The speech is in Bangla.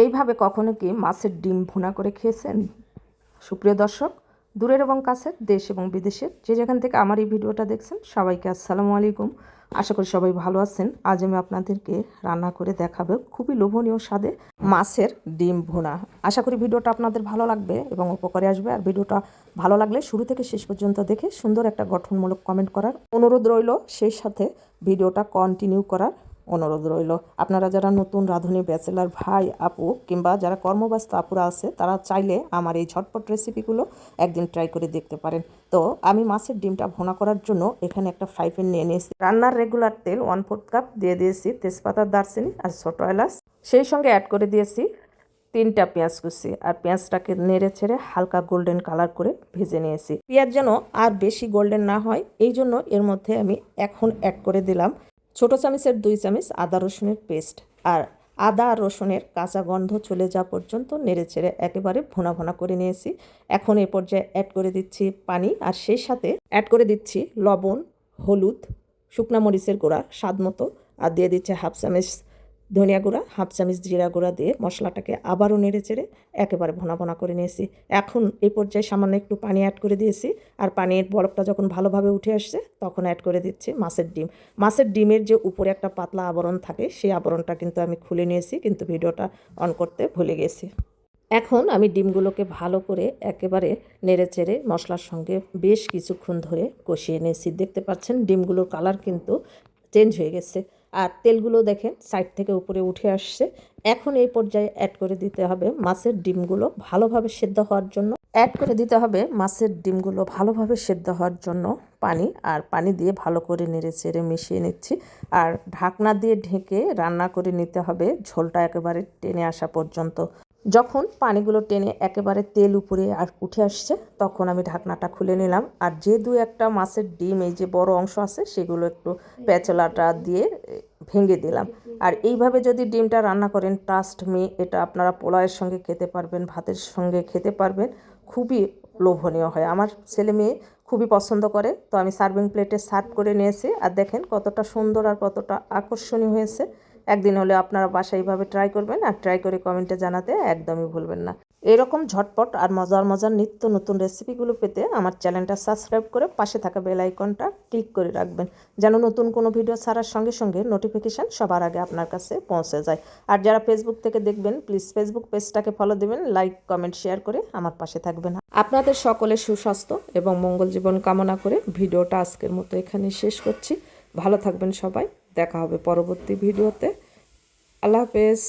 এইভাবে কখনো কি মাছের ডিম ভুনা করে খেয়েছেন? সুপ্রিয় দর্শক, দূরের এবং কাছের দেশ এবং বিদেশের যে যেখান থেকে আমার এই ভিডিওটা দেখছেন, সবাইকে আসসালামু আলাইকুম। আশা করি সবাই ভালো আছেন। আজ আমি আপনাদেরকে রান্না করে দেখাবো খুবই লোভনীয় স্বাদে মাছের ডিম ভুনা। আশা করি ভিডিওটা আপনাদের ভালো লাগবে এবং উপকারে আসবে। আর ভিডিওটা ভালো লাগলে শুরু থেকে শেষ পর্যন্ত দেখে সুন্দর একটা গঠনমূলক কমেন্ট করার অনুরোধ রইল। সেই সাথে ভিডিওটা কন্টিনিউ করার অনুরোধ রইল। আপনারা যারা নতুন রাঁধুনি ব্যাচেলার ভাই, আপু কিংবা যারা কর্মব্যস্ত আপুরা আছে, তারা চাইলে আমার এই ঝটপট রেসিপিগুলো একদিন ট্রাই করে দেখতে পারেন। তো আমি মাছের ডিমটা ভোনা করার জন্য এখানে একটা ফ্রাই প্যান নিয়ে নিয়েছি। রান্নার রেগুলার তেল ওয়ান ফোর্থ কাপ দিয়ে দিয়েছি তেজপাতার দারচিনি আর ছোটো এলাচ। সেই সঙ্গে অ্যাড করে দিয়েছি তিনটা পেঁয়াজ কুচি আর পেঁয়াজটাকে নেড়ে ছেড়ে হালকা গোল্ডেন কালার করে ভেজে নিয়েছি। পেঁয়াজ যেন আর বেশি গোল্ডেন না হয়, এই জন্য এর মধ্যে আমি এখন অ্যাড করে দিলাম ছোটো চামচের দুই চামচ আদা রসুনের পেস্ট আর আদা আর রসুনের কাঁচা গন্ধ চলে যাওয়া পর্যন্ত নেড়ে ছেড়ে একেবারে ভোনা ভোনা করে নিয়েছি। এখন এ পর্যায়ে অ্যাড করে দিচ্ছি পানি আর সেই সাথে অ্যাড করে দিচ্ছি লবণ, হলুদ, শুকনা মরিচের গুঁড়া স্বাদ মতো। আর দিয়ে দিচ্ছে হাফ চামচ ধনিয়া গুঁড়া, হাফ চামচ জিরা গুঁড়া দিয়ে মশলাটাকে আবারও নেড়ে চেড়ে একেবারে ভোনা ভোনা করে নিয়েছি। এখন এই পর্যায়ে সামান্য একটু পানি অ্যাড করে দিয়েছি আর পানির বরফটা যখন ভালোভাবে উঠে আসছে তখন অ্যাড করে দিচ্ছি মাছের ডিম। মাছের ডিমের যে উপরে একটা পাতলা আবরণ থাকে সেই আবরণটা কিন্তু আমি খুলে নিয়েছি কিন্তু ভিডিওটা অন করতে ভুলে গেছি। এখন আমি ডিমগুলোকে ভালো করে একেবারে নেড়ে চেড়ে মশলার সঙ্গে বেশ কিছুক্ষণ ধরে কষিয়ে নিয়েছি। দেখতে পাচ্ছেন ডিমগুলোর কালার কিন্তু চেঞ্জ হয়ে গেছে। আর তেলগুলো দেখেন সাইড থেকে উপরে উঠে আসছে। এখন এই পর্যায়ে অ্যাড করে দিতে হবে মাছের ডিমগুলো ভালোভাবে সেদ্ধ হওয়ার জন্য। অ্যাড করে দিতে হবে মাছের ডিমগুলো ভালোভাবে সেদ্ধ হওয়ার জন্য পানি আর পানি দিয়ে ভালো করে নেড়ে চেড়ে মিশিয়ে নিচ্ছি। আর ঢাকনা দিয়ে ঢেকে রান্না করে নিতে হবে ঝোলটা একেবারে টেনে আসা পর্যন্ত। যখন পানিগুলো টেনে একেবারে তেল উপরে আর উঠে আসছে, তখন আমি ঢাকনাটা খুলে নিলাম। আর যে দু একটা মাছের ডিম, এই যে বড় অংশ আছে, সেগুলো একটু পেঁচলাটা দিয়ে ভেঙে দিলাম। আর এইভাবে যদি ডিমটা রান্না করেন ট্রাস্ট মি এটা আপনারা পোলাওয়ের সঙ্গে খেতে পারবেন, ভাতের সঙ্গে খেতে পারবেন। খুবই লোভনীয় হয়। আমার ছেলে মেয়ে খুবই পছন্দ করে, তো আমি সার্ভিং প্লেটে সার্ভ করে নিয়েছি। আর দেখেন কতটা সুন্দর আর কতটা আকর্ষণীয় হয়েছে। একদিন হলে আপনারা বাসায় এইভাবে ট্রাই করবেন, আর ট্রাই করে কমেন্টে জানাতে একদমই ভুলবেন না। এরকম ঝটপট আর মজার মজার নিত্য নতুন রেসিপিগুলো পেতে আমার চ্যানেলটা সাবস্ক্রাইব করে পাশে থাকা বেল আইকনটা ক্লিক করে রাখবেন, যেন নতুন কোনো ভিডিও ছাড়ার সঙ্গে সঙ্গে নোটিফিকেশান সবার আগে আপনার কাছে পৌঁছে যায়। আর যারা ফেসবুক থেকে দেখবেন প্লিজ ফেসবুক পেজটাকে ফলো দেবেন লাইক কমেন্ট শেয়ার করে আমার পাশে থাকবেন। আপনাদের সকলের সুস্বাস্থ্য এবং মঙ্গল জীবন কামনা করে ভিডিওটা আজকের মতো এখানে শেষ করছি। ভালো থাকবেন সবাই, দেখা হবে পরবর্তী ভিডিওতে আল্লাহ হাফেজ।